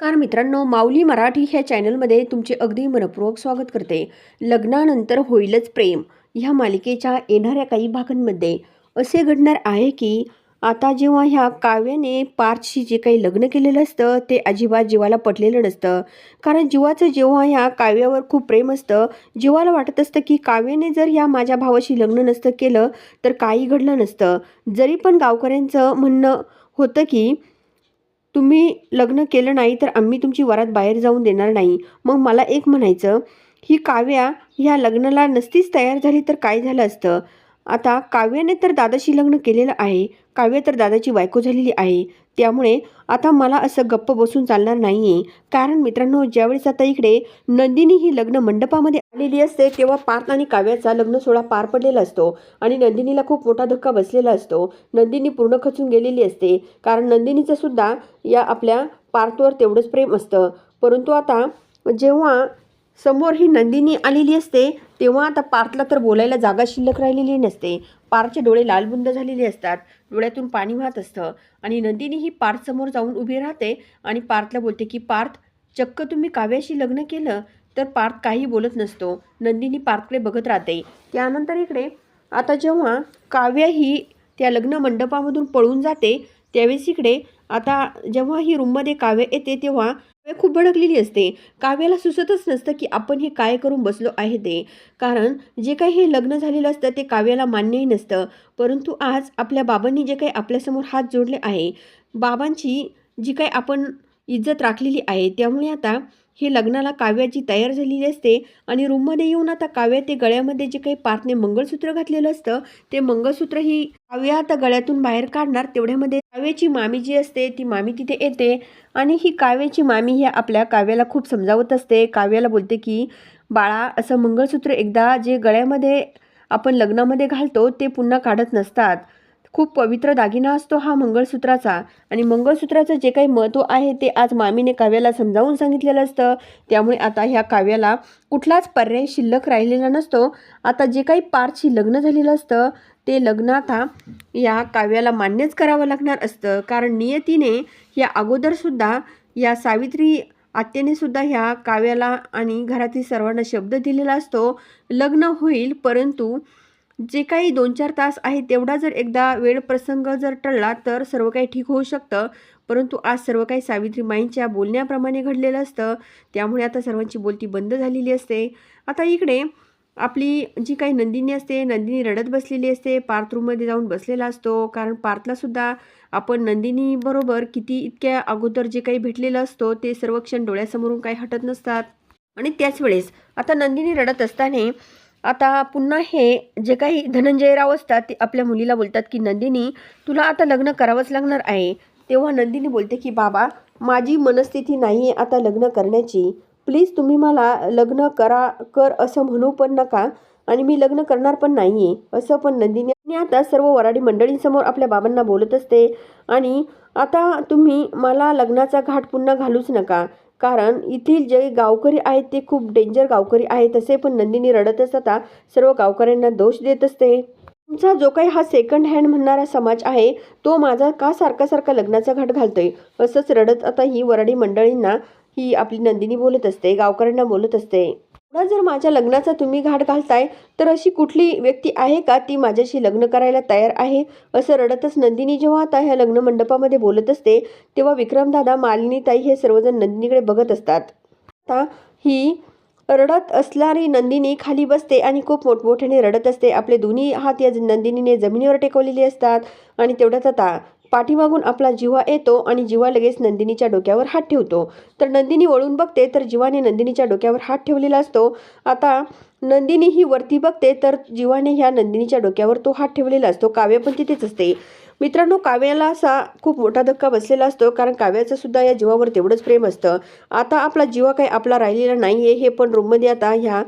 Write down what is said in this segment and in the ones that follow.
Car मित्रांनो माऊली मराठी ह्या चॅनलमध्ये तुमचे अगदी मनपूर्वक स्वागत करते. लग्नानंतर होईलच प्रेम. ह्या मालिकेच्या येणाऱ्या काही भागांमध्ये असे घडणार आहे की आता जेव्हा ह्या काव्याने पार्थशी जे काही लग्न केलेलं असतं ते अजिबात जीवाला पटलेलं नसतं. कारण जीवाचं जेव्हा ह्या काव्यावर खूप प्रेम असतं जीवाला वाटत असतं की काव्याने जर ह्या माझ्या भावाशी लग्न नसतं केलं तर काही घडलं नसतं. जरी पण गावकऱ्यांचं म्हणणं होतं की तुम्ही लग्न केलं नाही तर आम्ही तुमची वरात बाहेर जाऊन देणार नाही. मग मला एक म्हणायचं ही काव्या ह्या लग्नाला नसतीच तयार झाली तर काय झालं असतं? आता काव्याने तर दादाशी लग्न केलेलं आहे. काव्य तर दादाची बायको झालेली आहे. त्यामुळे आता मला असं गप्प बसून चालणार नाही आहे कारण मित्रांनो ज्यावेळेस आता इकडे नंदिनी ही लग्न मंडपामध्ये आलेली असते तेव्हा पार्थ आणि काव्याचा लग्न सोहळा पार पडलेला असतो आणि नंदिनीला खूप मोठा धक्का बसलेला असतो. नंदिनी पूर्ण खचून गेलेली असते. कारण नंदिनीचं सुद्धा या आपल्या पार्थवर तेवढंच प्रेम असतं. परंतु आता जेव्हा समोर ही नंदिनी आलेली असते तेव्हा आता पार्थला तर बोलायला जागा शिल्लक राहिलेली नसते. पार्थचे डोळे लालबुंद झालेले असतात. डोळ्यातून पाणी वाहत असतं. आणि नंदिनी ही पार्थ समोर जाऊन उभी राहते आणि पार्थला बोलते की पार्थ चक्क तुम्ही काव्याशी लग्न केलं तर पार्थ काही बोलत नसतो. नंदिनी पार्थकडे बघत राहते. त्यानंतर इकडे आता जेव्हा काव्या ही त्या लग्न मंडपामधून पळून जाते त्यावेळेस इकडे आता जेव्हा ही रूममध्ये काव्य येते तेव्हा खूप भडकलेली असते. काव्याला सुचतच नसतं की आपण हे काय करून बसलो आहे ते. कारण जे काही हे लग्न झालेलं असतं ते काव्याला मान्यही नसतं. परंतु आज आपल्या बाबांनी जे काही आपल्यासमोर हात जोडले आहे बाबांची जी काही आपण इज्जत राखलेली आहे. त्यामुळे आता हे लग्नाला काव्याची तयार झालेली असते आणि रूममध्ये येऊन आता काव्या ते गळ्यामध्ये जे काही पार्थने मंगळसूत्र घातलेलं असतं ते मंगळसूत्र ही काव्य आता गळ्यातून बाहेर काढणार. तेवढ्यामध्ये काव्याची मामी जी असते ती मामी तिथे येते आणि ही काव्याची मामी ही आपल्या काव्याला खूप समजावत असते. काव्याला बोलते की बाळा असं मंगळसूत्र एकदा जे गळ्यामध्ये आपण लग्नामध्ये घालतो ते पुन्हा काढत नसतात. खूप पवित्र दागिना असतो हा मंगळसूत्राचा. आणि मंगळसूत्राचं जे काही महत्त्व आहे ते आज मामीने काव्याला समजावून सांगितलेलं असतं. त्यामुळे आता ह्या काव्याला कुठलाच पर्याय शिल्लक राहिलेला नसतो. आता जे काही पारशी लग्न झालेलं असतं ते लग्न आता या काव्याला मान्यच करावं लागणार असतं. कारण नियतीने या अगोदरसुद्धा या सावित्री आत्याने सुद्धा ह्या काव्याला आणि घरातील सर्वांना शब्द दिलेला असतो. लग्न होईल परंतु जे काही दोन चार तास आहे तेवढा जर एकदा वेळ प्रसंग जर टळला तर सर्व काही ठीक होऊ शकतं. परंतु आज सर्व काही सावित्रीमाईंच्या बोलण्याप्रमाणे घडलेलं असतं. त्यामुळे आता सर्वांची बोलती बंद झालेली असते. आता इकडे आपली जी काही नंदिनी असते नंदिनी रडत बसलेली असते पार्थ रूममध्ये जाऊन बसलेला असतो. कारण पार्थलासुद्धा आपण नंदिनीबरोबर किती इतक्या अगोदर जे काही भेटलेलं असतो ते सर्व क्षण डोळ्यासमोरून काही हटत नसतात. आणि त्याच वेळेस आता नंदिनी रडत असताना आता पुन्हा हे जे काही धनंजयराव असतात ते आपल्या मुलीला बोलतात की नंदिनी तुला आता लग्न करावंच लागणार आहे. तेव्हा नंदिनी बोलते की बाबा माझी मनस्थिती नाही आहे आता लग्न करण्याची. प्लीज तुम्ही मला लग्न करा कर असं म्हणू पण नका आणि मी लग्न करणार पण नाही आहे असं पण नंदिनी आता सर्व वराडी मंडळींसमोर आपल्या बाबांना बोलत असते. आणि आता तुम्ही मला लग्नाचा घाट पुन्हा घालूच नका. कारण येथील जे गावकरी आहेत ते खूप डेंजर गावकरी आहेत तसे पण नंदिनी रडत असता सर्व गावकऱ्यांना दोष देत असते. तुमचा जो काही हा सेकंड हँड म्हणणारा समाज आहे तो माझा का सारखा सारखा लग्नाचा घाट घालतोय? असंच रडत आता ही वराडी मंडळींना ही आपली नंदिनी बोलत असते गावकऱ्यांना बोलत असते. एवढा जर माझ्या लग्नाचा तुम्ही घाट घालताय तर अशी कुठली व्यक्ती आहे का ती माझ्याशी लग्न करायला तयार आहे? असं रडतच नंदिनी जेव्हा आता ह्या लग्न मंडपामध्ये बोलत असते तेव्हा विक्रमदादा मालिनीताई हे सर्वजण नंदिनीकडे बघत असतात. आता ही रडत असणारी नंदिनी खाली बसते आणि खूप मोठमोठ्याने रडत असते. आपले दोन्ही हात या नंदिनीने जमिनीवर टेकवलेले असतात आणि तेवढ्यात आता पाठीमागून आपला जिवा येतो आणि जिवा लगेच नंदिनीच्या डोक्यावर हात ठेवतो. तर नंदिनी वळून बघते तर जीवाने नंदिनीच्या डोक्यावर हात ठेवलेला असतो. आता नंदिनी ही वरती बघते तर जीवाने ह्या नंदिनीच्या डोक्यावर तो हात ठेवलेला असतो. काव्य पण तिथेच असते. मित्रांनो काव्याला असा खूप मोठा धक्का बसलेला असतो कारण काव्याचं सुद्धा या जीवावर तेवढंच प्रेम असतं. आता आपला जीवा काही आपला राहिलेला नाही आहे हे पण रूममध्ये आता ह्या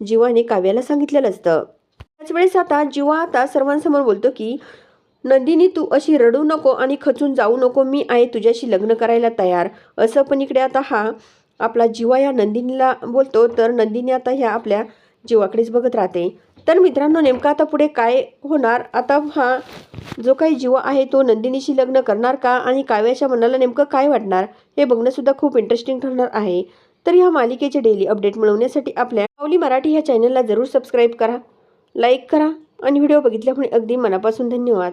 जीवाने काव्याला सांगितलेलं असतं. त्याच वेळेस आता जीवा आता सर्वांसमोर बोलतो की नंदिनी तू अशी रडू नको आणि खचून जाऊ नको मी आहे तुझ्याशी लग्न करायला तयार. असं पण इकडे आता हा आपला जीवा या नंदिनीला बोलतो तर नंदिनी आता ह्या आपल्या जीवाकडेच बघत राहते. तर मित्रांनो नेमकं आता पुढे काय होणार? आता हा जो काही जीव आहे तो नंदिनीशी लग्न करणार का? आणि काव्याच्या मनाला नेमकं काय वाटणार? हे बघणंसुद्धा खूप इंटरेस्टिंग ठरणार आहे. तर ह्या मालिकेचे डेली अपडेट मिळवण्यासाठी आपल्या पावली मराठी ह्या चॅनलला जरूर सबस्क्राईब करा लाईक करा आणि व्हिडिओ बघितल्यामुळे अगदी मनापासून धन्यवाद.